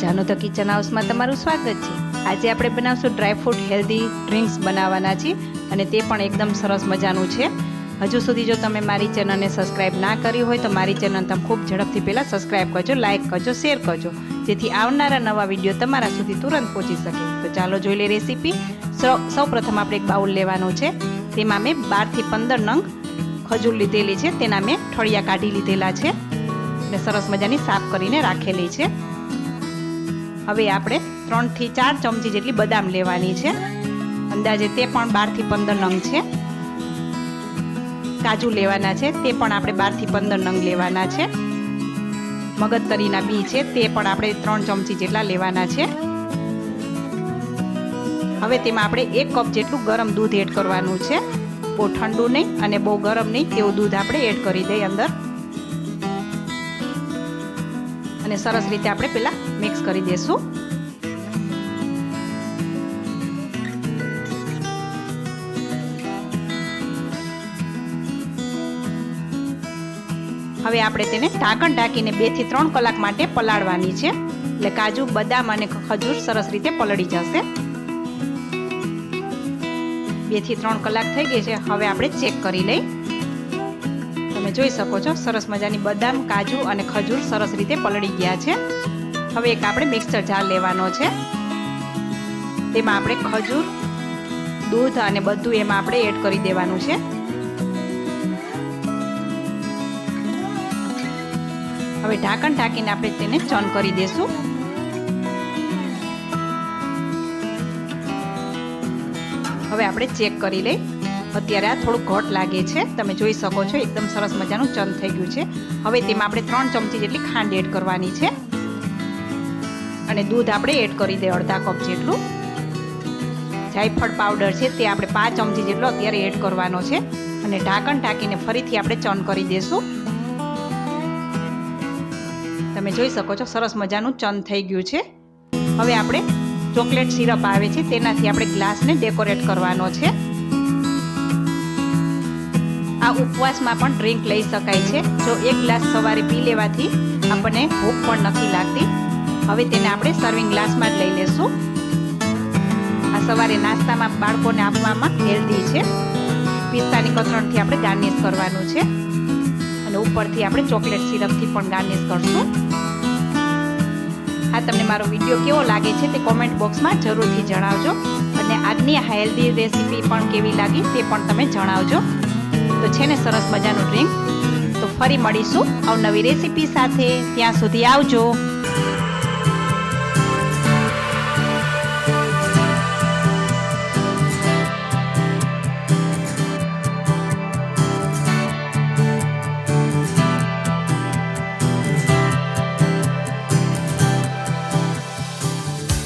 જાનો the kitchen હાઉસમાં તમારું સ્વાગત છે. આજે આપણે બનાવશું ડ્રાયફ્રૂટ હેલ્ધી ડ્રિંક્સ બનાવવાના છે અને તે પણ એકદમ સરસ મજાનું છે. હજુ સુધી જો તમે મારી ચેનલને સબસ્ક્રાઇબ ના કરી હોય તો મારી ચેનલ તમે ખૂબ ઝડપથી પહેલાં સબસ્ક્રાઇબ કરજો લાઇક કરજો શેર કરજો. જેથી આવનારા નવા વીડિયો તમારા સુધી તુરંત પહોંચી શકે. તો ચાલો જોઈ લઈએ રેસીપી સૌ પ્રથમ આપણે એક બાઉલ લેવાનું છે. તેમાં મેં બારથી પંદર નંગ ખજૂર લીધેલી છે. તેના મેં ઠળિયા કાઢી લીધેલા છે. અને સરસ મજાની સાફ કરીને રાખેલી છે. હવે આપણે ત્રણથી ચાર ચમચી જેટલી બદામ લેવાની છે. અંદાજે તે પણ બારથી પંદર નંગ છે. કાજુ લેવાના છે, તે પણ આપણે બારથી પંદર નંગ લેવાના છે. મગજતરીના બી છે, તે પણ આપણે ત્રણ ચમચી જેટલા લેવાના છે. હવે તેમાં આપણે એક કપ જેટલું ગરમ દૂધ એડ કરવાનું છે. બહુ ઠંડુ નહીં અને બહુ ગરમ નહીં તેવું દૂધ આપણે એડ કરી દઈએ અંદર. અને સરસ રીતે આપણે પહેલાં મિક્સ કરી દઈશું હવે આપણે તેને ઢાંકણ ઢાંકીને બેથી ત્રણ કલાક માટે પલાળવાની છે. એટલે કાજુ, બદામ અને ખજૂર સરસ રીતે પલળી જશે. બેથી ત્રણ કલાક થઈ ગઈ છે. હવે આપણે ચેક કરી લઈ. તમે જોઈ શકો છો, સરસ મજાની બદામ, કાજુ અને ખજૂર સરસ રીતે પલળી ગયા છે. હવે એક આપણે મિક્સર જાર લેવાનો છે. તેમાં આપણે ખજૂર, દૂધ અને બધું એમાં આપણે એડ કરી દેવાનું છે. હવે ઢાંકણ ઢાંકીને આપણે તેને ચન કરી દેશું. હવે આપણે ચેક કરી લઈ અત્યારે આ થોડું ઘટ લાગે છે. તમે જોઈ શકો છો, એકદમ સરસ મજાનું ચંદ થઈ ગયું છે. હવે તેમાં આપણે ત્રણ ચમચી જેટલી ખાંડ એડ કરવાની છે. અને દૂધ આપણે એડ કરી દે અડધા કપ જેટલું. જાયફળ પાવડર છે તે આપણે પાંચ ચમચી જેટલો અત્યારે એડ કરવાનો છે. અને ઢાંકણ ઢાંકીને ફરીથી આપણે ચન કરી દઈશું તમે જોઈ શકો છો, સરસ મજાનું ચંદ થઈ ગયું છે. હવે આપણે ચોકલેટ સિરપ આવે છે, તેનાથી આપણે ગ્લાસને ડેકોરેટ કરવાનો છે. આ ઉપવાસમાં પણ ડ્રિંક લઈ શકાય છે. જો એક ગ્લાસ સવારે પી લેવાથી આપણને ભૂખ પણ નથી લાગતી. હવે તેને આપણે સર્વિંગ ગ્લાસમાં જ લઈ લેશું. આ સવારે નાસ્તામાં બાળકોને આપવામાં હેલ્ધી છે. પિસ્તાની કતરણથી આપણે ગાર્નિશ કરવાનું છે. અને ઉપરથી આપણે ચોકલેટ સિરપથી પણ ગાર્નિશ કરશું. હા, તમને મારો વીડિયો કેવો લાગે છે તે કોમેન્ટ બોક્સમાં જરૂરથી જણાવજો. અને આજની હેલ્ધી રેસીપી પણ કેવી લાગી તે પણ તમે જણાવજો. તો છે ને સરસ મજાનું ડ્રિંક તો ફરી મળીશું અવનવી રેસીપી સાથે. ત્યાં સુધી આવજો.